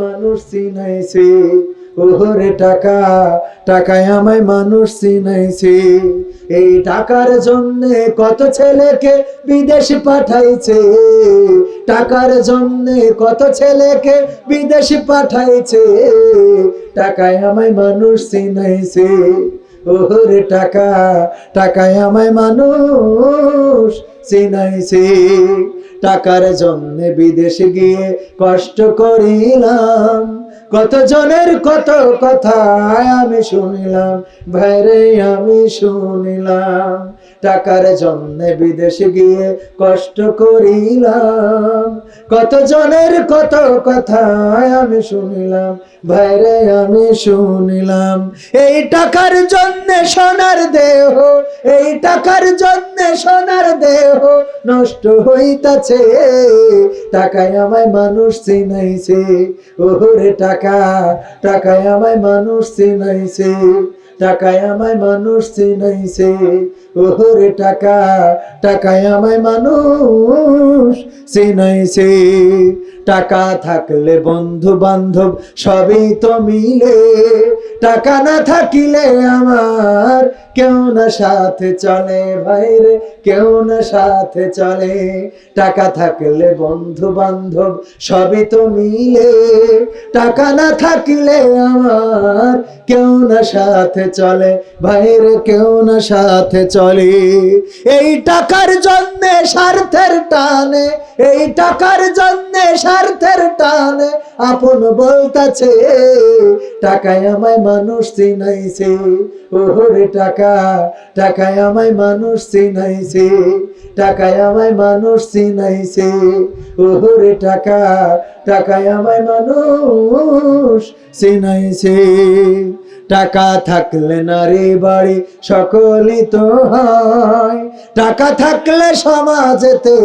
মানুষ চিনাইছে। ওহরে টাকা, টাকায় আমায় মানুষ চিনাইছে। এই টাকার জন্য কত ছেলেকে বিদেশে পাঠাইছে। টাকার জন্য কত ছেলেকে বিদেশে পাঠাইছে। টাকায় আমায় মানুষ চিনাইছে। ওহরে টাকা, টাকায় আমায় মানুষ চিনাইছে। টাকার জন্য বিদেশে গিয়ে কষ্ট করিলাম। কত জনের কত কথা আমি শুনিলাম, ভাইরে আমি শুনিলাম। টাকার জন্য বিদেশে গিয়ে কষ্ট করিলাম। কত জনের কত কথা আমি শুনিলাম, ভাইরে আমি শুনিলাম। এই টাকার জন্য সোনার দেহ, এই টাকার জন্য সোনার দেহ নষ্ট হইতাছে। টাকায় আমায় মানুষ চিনাইছে ওরে টাকা, টাকায় আমায় মানুষ চিনাইছে। টাকায় আমায় মানুষ চিনাইছে। ওরে টাকা, টাকায় আমায় মানুষ চিনাইছে। টাকা থাকলে বন্ধু বান্ধব সবই তো মিলে। টাকা না থাকিলে আমার কেউ না সাথে চলে ভাইরে, কেউ না সাথে চলে। টাকা থাকলে বন্ধু বান্ধব সবই তো মিলে। টাকা না থাকলে আমার কেউ না সাথে চলে ভাইরে কেউ না সাথে চলে। এই টাকার জন্য স্বার্থের টানে, এই টাকার জন্য স্বার্থের টানে আপন বলতাছে, টাকায় আমায় মানুষ চিনাইছে। ওহরে টাকা, টাকায় আমায় মানুষ চিনাইছে, টাকায় আমায় মানুষ চিনাইছে। ওহরে টাকা, টাকায় আমায় মানুষ চিনাইছে। টাকা থাকলে নারী বাড়ি সকলই তো হয়। টাকা থাকলে সমাজেতে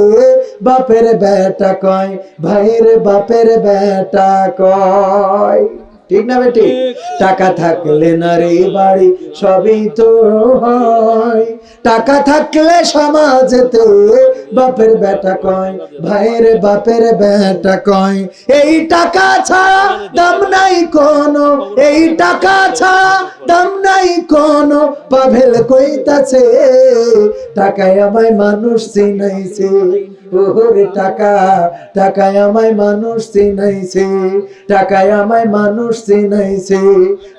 বাপের বেটা কয়, ভাইয়ের বাপের বেটা কয়। ঠিক না বেটি? টাকা থাকলে নারী বাড়ি সবই তো হয়। টাকা থাকলে সমাজেতে বাপের বেটা কয়, ভাইয়ের বাপের বেটা কয়। এই টাকা ছাড়া দাম নাই কোনো, এই টাকা ছাড়া দাম নাই কোনো পাভেল কইতাছে, টাকায় আমায় মানুষ চিনাইছে। ওরে টাকা, টাকায় আমায় মানুষ চিনাইছে, টাকায় আমায় মানুষ চিনাইছে।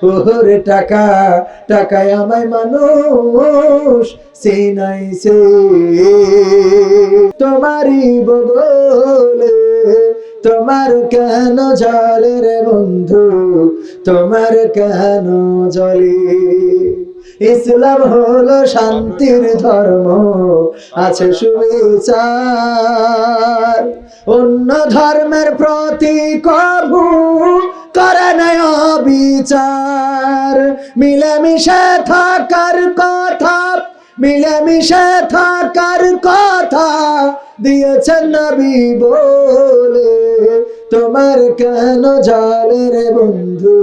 ওরে টাকা, টাকায় আমায় মানুষ চিনাইছে। তোমারই বগলে তোমার কেন জলে রে বন্ধু? তোমার কেন জলে? ইসলাম হলো শান্তির ধর্ম, আছে সুবিচার। অন্য ধর্মের প্রতি কবু করে নয় বিচার মিলেমিশে থাকার কথা, মিলেমিশে থাকার কথা দিয়েছেন নবী বলে তোমার কেন জলে রে বন্ধু?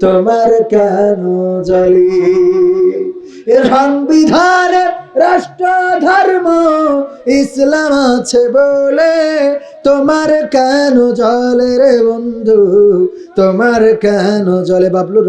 তোমার কেন জলে? সংবিধান, রাষ্ট্র, ধর্ম, ইসলাম আছে বলে তোমার কেন জলে রে বন্ধু? তোমার কেন জলে? বাবলু